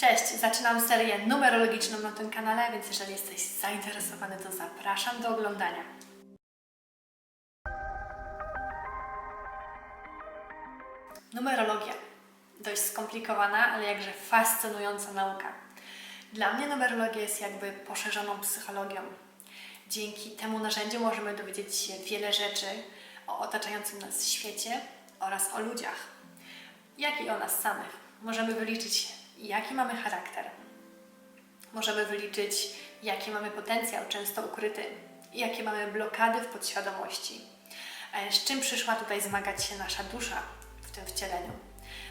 Cześć, zaczynam serię numerologiczną na tym kanale, więc jeżeli jesteś zainteresowany, to zapraszam do oglądania. Numerologia. Dość skomplikowana, ale jakże fascynująca nauka. Dla mnie numerologia jest jakby poszerzoną psychologią. Dzięki temu narzędziu możemy dowiedzieć się wiele rzeczy o otaczającym nas świecie oraz o ludziach, jak i o nas samych. Możemy wyliczyć, jaki mamy charakter. Możemy wyliczyć, jaki mamy potencjał, często ukryty, jakie mamy blokady w podświadomości. E, Z czym przyszła tutaj zmagać się nasza dusza w tym wcieleniu.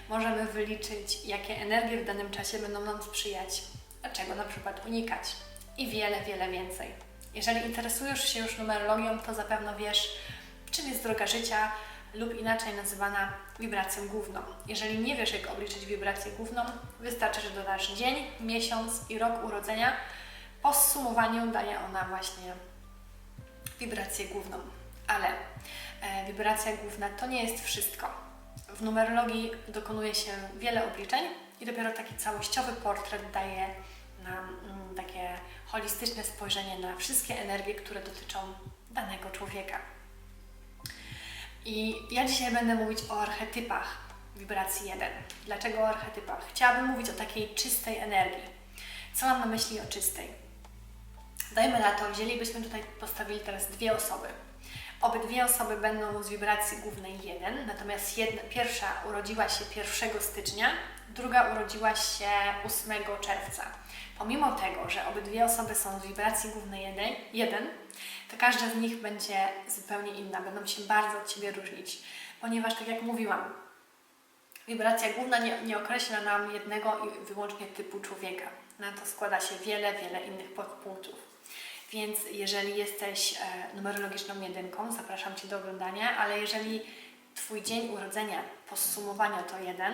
Możemy wyliczyć, jakie energie w danym czasie będą nam sprzyjać, a czego na przykład unikać i wiele, wiele więcej. Jeżeli interesujesz się już numerologią, to zapewne wiesz, czym jest droga życia lub inaczej nazywana wibracją główną. Jeżeli nie wiesz, jak obliczyć wibrację główną, wystarczy, że dodasz dzień, miesiąc i rok urodzenia. Po zsumowaniu daje ona właśnie wibrację główną. Ale e, wibracja główna to nie jest wszystko. W numerologii dokonuje się wiele obliczeń i dopiero taki całościowy portret daje nam mm, takie holistyczne spojrzenie na wszystkie energie, które dotyczą danego człowieka. I ja dzisiaj będę mówić o archetypach wibracji 1. Dlaczego o archetypach? Chciałabym mówić o takiej czystej energii. Co mam na myśli o czystej? Dajmy na to, wzięlibyśmy tutaj, postawili teraz dwie osoby. Obydwie osoby będą z wibracji głównej 1, natomiast jedna, pierwsza urodziła się 1 stycznia, druga urodziła się 8 czerwca. Pomimo tego, że obydwie osoby są z wibracji głównej 1, 1 to każda z nich będzie zupełnie inna, będą się bardzo od Ciebie różnić, ponieważ tak jak mówiłam, wibracja główna nie, nie określa nam jednego i wyłącznie typu człowieka. Na to składa się wiele, wiele innych podpunktów. Więc jeżeli jesteś e, numerologiczną jedynką, zapraszam Cię do oglądania, ale jeżeli Twój dzień urodzenia po zsumowaniu to jeden,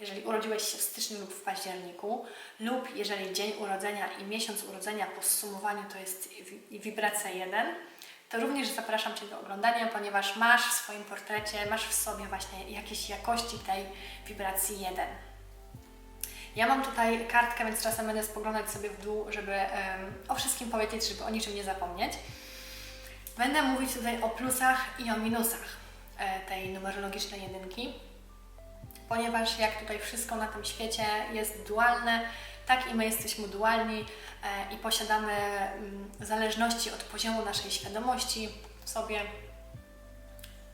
jeżeli urodziłeś się w styczniu lub w październiku, lub jeżeli dzień urodzenia i miesiąc urodzenia po zsumowaniu to jest wi- wibracja 1, to również zapraszam Cię do oglądania, ponieważ masz w swoim portrecie, masz w sobie właśnie jakieś jakości tej wibracji 1. Ja mam tutaj kartkę, więc czasem będę spoglądać sobie w dół, żeby em, o wszystkim powiedzieć, żeby o niczym nie zapomnieć. Będę mówić tutaj o plusach i o minusach e, tej numerologicznej jedynki, ponieważ jak tutaj wszystko na tym świecie jest dualne, tak i my jesteśmy dualni e, i posiadamy mm, zależności od poziomu naszej świadomości w sobie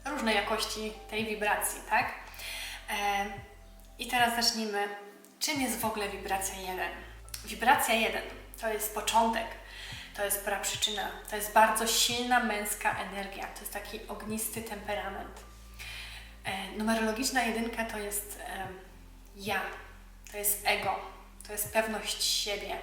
różne jakości tej wibracji, tak? E, I teraz zacznijmy Czym jest w ogóle wibracja 1? Wibracja 1 to jest początek, to jest praprzyczyna, to jest bardzo silna męska energia, to jest taki ognisty temperament. E, numerologiczna jedynka to jest ja, to jest ego, to jest pewność siebie.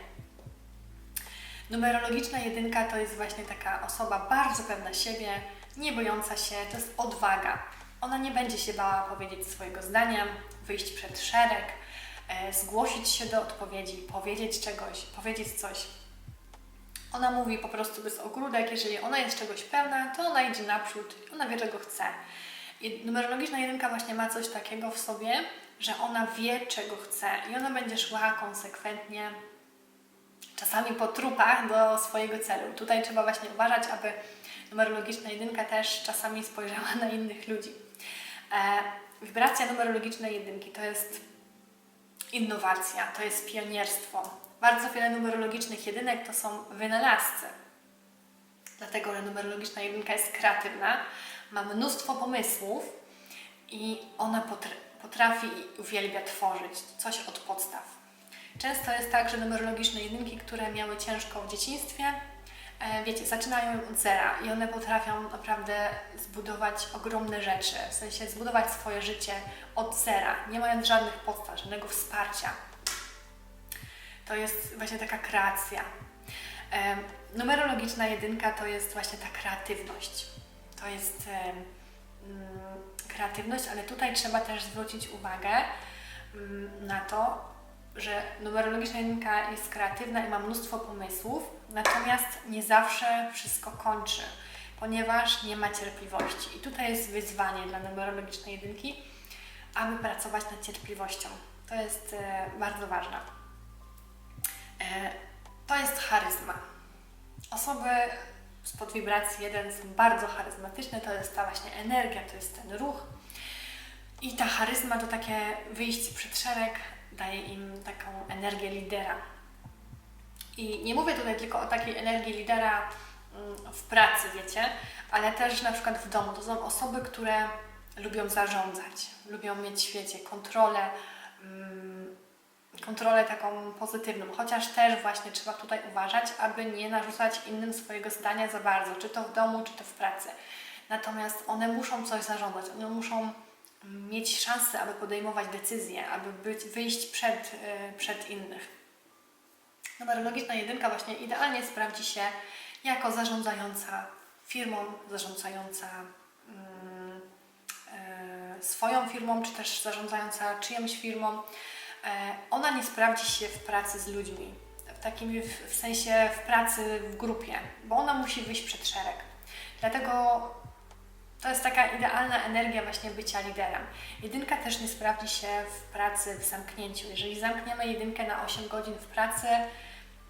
Numerologiczna jedynka to jest właśnie taka osoba bardzo pewna siebie, nie bojąca się, to jest odwaga. Ona nie będzie się bała powiedzieć swojego zdania, wyjść przed szereg, zgłosić się do odpowiedzi, powiedzieć czegoś, powiedzieć coś. Ona mówi po prostu bez ogródek, jeżeli ona jest czegoś pełna, to ona idzie naprzód, ona wie czego chce. I numerologiczna jedynka właśnie ma coś takiego w sobie, że ona wie czego chce i ona będzie szła konsekwentnie, czasami po trupach do swojego celu. Tutaj trzeba właśnie uważać, aby numerologiczna jedynka też czasami spojrzała na innych ludzi. E, wibracja numerologicznej jedynki to jest innowacja, to jest pionierstwo. Bardzo wiele numerologicznych jedynek to są wynalazcy. Dlatego, że numerologiczna jedynka jest kreatywna, ma mnóstwo pomysłów i ona potr- potrafi i uwielbia tworzyć coś od podstaw. Często jest tak, że numerologiczne jedynki, które miały ciężko w dzieciństwie, wiecie, zaczynają od zera i one potrafią naprawdę zbudować ogromne rzeczy, w sensie zbudować swoje życie od zera, nie mając żadnych podstaw, żadnego wsparcia. To jest właśnie taka kreacja. Em, Numerologiczna jedynka to jest właśnie ta kreatywność. To jest em, mm, kreatywność, ale tutaj trzeba też zwrócić uwagę mm, na to, że numerologiczna jedynka jest kreatywna i ma mnóstwo pomysłów, natomiast nie zawsze wszystko kończy, ponieważ nie ma cierpliwości. I tutaj jest wyzwanie dla numerologicznej jedynki, aby pracować nad cierpliwością. To jest e, bardzo ważne. E, to jest charyzma. Osoby z podwibracji 1 są bardzo charyzmatyczne, to jest ta właśnie energia, to jest ten ruch. I ta charyzma to takie wyjście przed szereg, daje im taką energię lidera. I nie mówię tutaj tylko o takiej energii lidera mm, w pracy, wiecie, ale też na przykład w domu. To są osoby, które lubią zarządzać, lubią mieć, wiecie, kontrolę, mm, kontrolę taką pozytywną, chociaż też właśnie trzeba tutaj uważać, aby nie narzucać innym swojego zdania za bardzo, czy to w domu, czy to w pracy. Natomiast one muszą coś zarządzać, one muszą mieć szansę, aby podejmować decyzje, aby być, wyjść przed, yy, przed innych. Numerologiczna jedynka właśnie idealnie sprawdzi się jako zarządzająca firmą, zarządzająca mm, e, swoją firmą, czy też zarządzająca czyjąś firmą. E, ona nie sprawdzi się w pracy z ludźmi, w takim w sensie w pracy w grupie, bo ona musi wyjść przed szereg. Dlatego to jest taka idealna energia właśnie bycia liderem. Jedynka też nie sprawdzi się w pracy w zamknięciu. Jeżeli zamkniemy jedynkę na 8 godzin w pracy,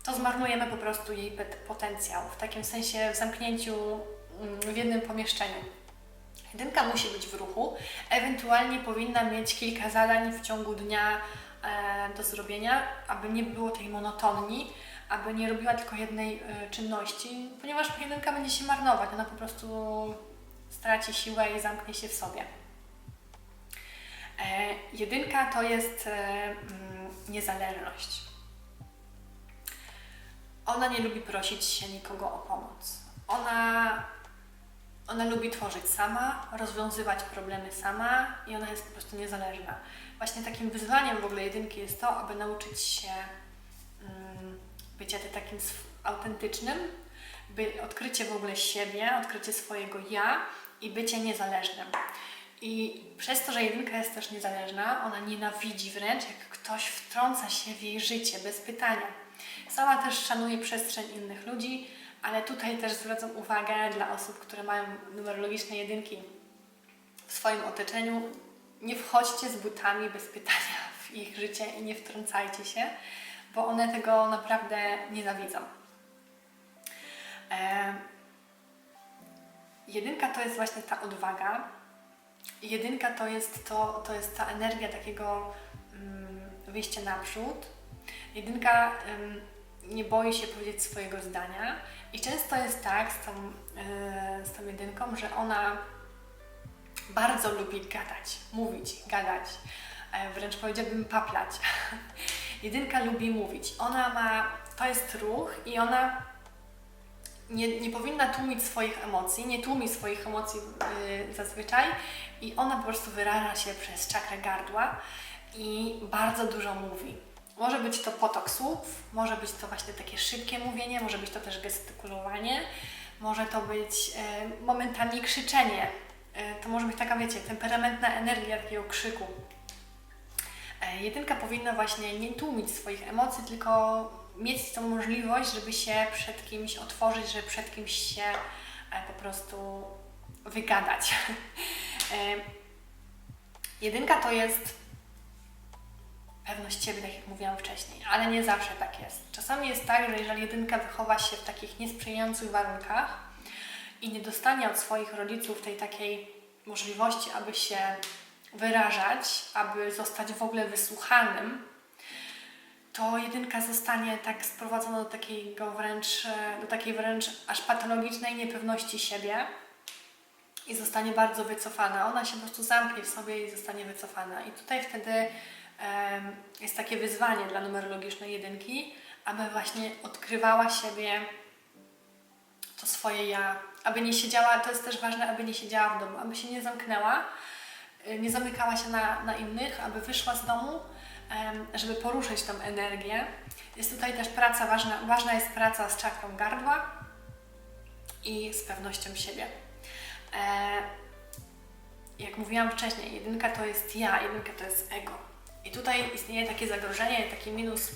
to zmarnujemy po prostu jej potencjał. W takim sensie w zamknięciu mm, w jednym pomieszczeniu. Jedynka musi być w ruchu, ewentualnie powinna mieć kilka zadań w ciągu dnia e, do zrobienia, aby nie było tej monotonii, aby nie robiła tylko jednej e, czynności, ponieważ jedynka będzie się marnować, ona po prostu straci siłę i zamknie się w sobie. E, jedynka to jest e, mm, niezależność. Ona nie lubi prosić się nikogo o pomoc. Ona, ona lubi tworzyć sama, rozwiązywać problemy sama i ona jest po prostu niezależna. Właśnie takim wyzwaniem w ogóle jedynki jest to, aby nauczyć się um, bycia takim autentycznym, by odkrycie w ogóle siebie, odkrycie swojego ja i bycie niezależnym. I przez to, że jedynka jest też niezależna, ona nienawidzi wręcz, jak ktoś wtrąca się w jej życie bez pytania. Sama też szanuję przestrzeń innych ludzi, ale tutaj też zwracam uwagę dla osób, które mają numerologiczne jedynki w swoim otoczeniu. Nie wchodźcie z butami bez pytania w ich życie i nie wtrącajcie się, bo one tego naprawdę nienawidzą. E, jedynka to jest właśnie ta odwaga. Jedynka to jest, to, to jest ta energia takiego mm, wyjścia naprzód. Jedynka nie boi się powiedzieć swojego zdania i często jest tak z tą, yy, z tą jedynką, że ona bardzo lubi gadać, mówić, gadać, yy, wręcz powiedziałabym paplać. Jedynka lubi mówić. Ona ma, to jest ruch i ona nie, nie powinna tłumić swoich emocji, nie tłumi swoich emocji yy, zazwyczaj i ona po prostu wyraża się przez czakrę gardła i bardzo dużo mówi. Może być to potok słów, może być to właśnie takie szybkie mówienie, może być to też gestykulowanie, może to być e, momentami krzyczenie. E, to może być taka, wiecie, temperamentna energia takiego krzyku. E, jedynka powinna właśnie nie tłumić swoich emocji, tylko mieć tą możliwość, żeby się przed kimś otworzyć, żeby przed kimś się e, po prostu wygadać. E, jedynka to jest pewność siebie, tak jak mówiłam wcześniej, ale nie zawsze tak jest. Czasami jest tak, że jeżeli jedynka wychowa się w takich niesprzyjających warunkach i nie dostanie od swoich rodziców tej takiej możliwości, aby się wyrażać, aby zostać w ogóle wysłuchanym, to jedynka zostanie tak sprowadzona do takiego wręcz, do takiej wręcz aż patologicznej niepewności siebie i zostanie bardzo wycofana. Ona się po prostu zamknie w sobie i zostanie wycofana. I tutaj wtedy jest takie wyzwanie dla numerologicznej jedynki, aby właśnie odkrywała siebie to swoje ja, aby nie siedziała, to jest też ważne, aby nie siedziała w domu, aby się nie zamknęła, y, nie zamykała się na, na innych, aby wyszła z domu, żeby poruszyć tą energię. Jest tutaj też praca, ważna, ważna jest praca z czakrą gardła i z pewnością siebie. E, jak mówiłam wcześniej, jedynka to jest ja, jedynka to jest ego. I tutaj istnieje takie zagrożenie, taki minus,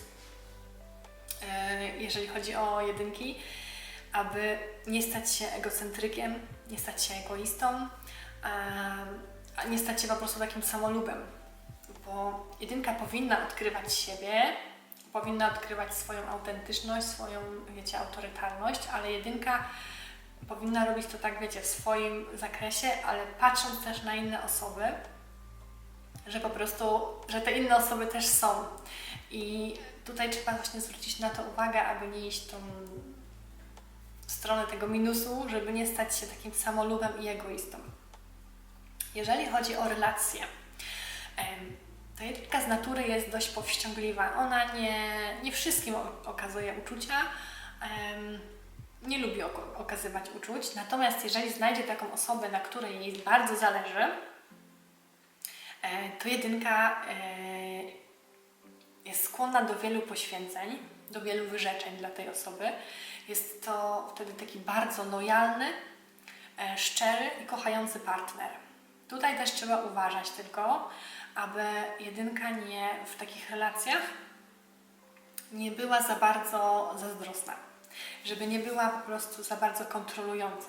e, jeżeli chodzi o jedynki, aby nie stać się egocentrykiem, nie stać się egoistą, nie stać się po prostu takim samolubem. Bo jedynka powinna odkrywać siebie, powinna odkrywać swoją autentyczność, swoją, wiecie, autorytarność, ale jedynka powinna robić to tak, wiecie, w swoim zakresie, ale patrząc też na inne osoby, że po prostu, że te inne osoby też są. I tutaj trzeba właśnie zwrócić na to uwagę, aby nie iść tą stronę tego minusu, żeby nie stać się takim samolubem i egoistą. Jeżeli chodzi o relacje, to jedynka z natury jest dość powściągliwa. Ona nie, nie wszystkim okazuje uczucia, em, nie lubi okazywać uczuć, natomiast jeżeli znajdzie taką osobę, na której jej bardzo zależy, e, to jedynka e, jest skłonna do wielu poświęceń, do wielu wyrzeczeń dla tej osoby. Jest to wtedy taki bardzo lojalny, e, szczery i kochający partner. Tutaj też trzeba uważać tylko, aby jedynka nie w takich relacjach nie była za bardzo zazdrosna, żeby nie była po prostu za bardzo kontrolująca.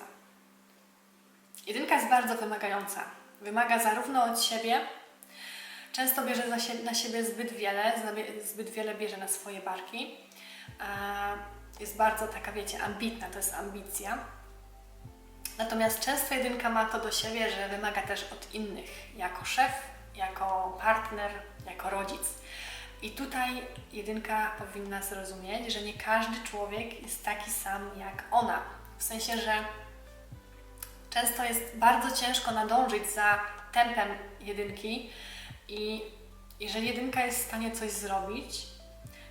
Jedynka jest bardzo wymagająca. Wymaga zarówno od siebie, często bierze na siebie zbyt wiele, zbyt wiele bierze na swoje barki. Jest bardzo taka, wiecie, ambitna, to jest ambicja. Natomiast często jedynka ma to do siebie, że wymaga też od innych, jako szef, jako partner, jako rodzic. I tutaj jedynka powinna zrozumieć, że nie każdy człowiek jest taki sam jak ona. W sensie, że często jest bardzo ciężko nadążyć za tempem jedynki i jeżeli jedynka jest w stanie coś zrobić,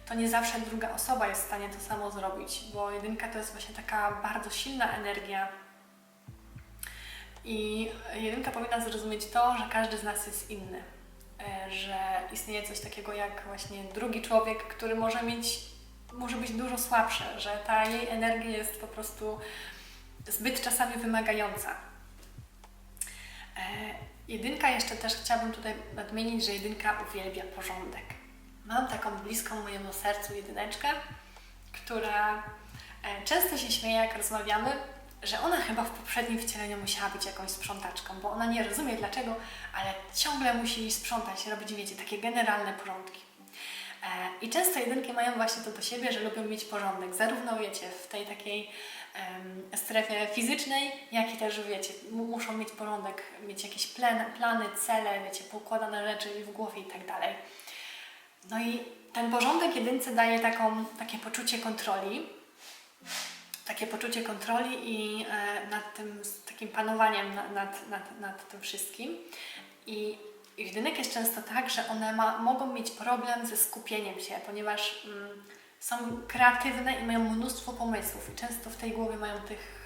to nie zawsze druga osoba jest w stanie to samo zrobić, bo jedynka to jest właśnie taka bardzo silna energia, i jedynka powinna zrozumieć to, że każdy z nas jest inny. E, Że istnieje coś takiego jak właśnie drugi człowiek, który może mieć, może być dużo słabszy, że ta jej energia jest po prostu zbyt czasami wymagająca. E, Jedynka jeszcze też chciałabym tutaj nadmienić, że jedynka uwielbia porządek. Mam taką bliską mojemu sercu jedyneczkę, która e, często się śmieje, jak rozmawiamy, że ona chyba w poprzednim wcieleniu musiała być jakąś sprzątaczką, bo ona nie rozumie dlaczego, ale ciągle musi sprzątać, robić, wiecie, takie generalne porządki. E, I często jedynki mają właśnie to do siebie, że lubią mieć porządek, zarówno wiecie, w tej takiej em, strefie fizycznej, jak i też, wiecie, mu- muszą mieć porządek, mieć jakieś plan, plany, cele, wiecie, poukładane rzeczy w głowie i tak dalej. No i ten porządek jedynce daje taką, takie poczucie kontroli, takie poczucie kontroli i e, nad tym takim panowaniem na- nad, nad, nad tym wszystkim. I jedynek jest często tak, że one ma, mogą mieć problem ze skupieniem się, ponieważ mm, są kreatywne i mają mnóstwo pomysłów i często w tej głowie mają tych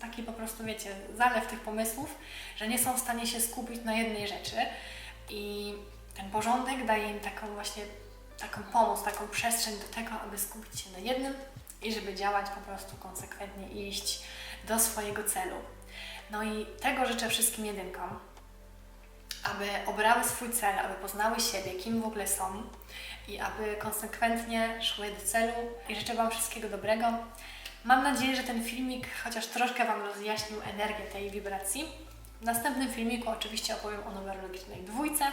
taki po prostu, wiecie, zalew tych pomysłów, że nie są w stanie się skupić na jednej rzeczy i ten porządek daje im taką właśnie taką pomoc, taką przestrzeń do tego, aby skupić się na jednym i żeby działać po prostu konsekwentnie i iść do swojego celu. No i tego życzę wszystkim jedynkom, aby obrały swój cel, aby poznały siebie, kim w ogóle są i aby konsekwentnie szły do celu i życzę Wam wszystkiego dobrego. Mam nadzieję, że ten filmik chociaż troszkę Wam rozjaśnił energię tej wibracji. W następnym filmiku oczywiście opowiem o numerologicznej dwójce.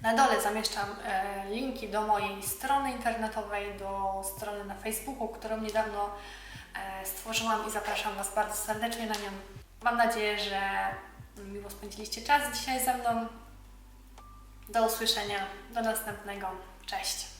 Na dole zamieszczam e, linki do mojej strony internetowej, do strony na Facebooku, którą niedawno e, stworzyłam i zapraszam Was bardzo serdecznie na nią. Mam nadzieję, że miło spędziliście czas dzisiaj ze mną. Do usłyszenia, do następnego. Cześć!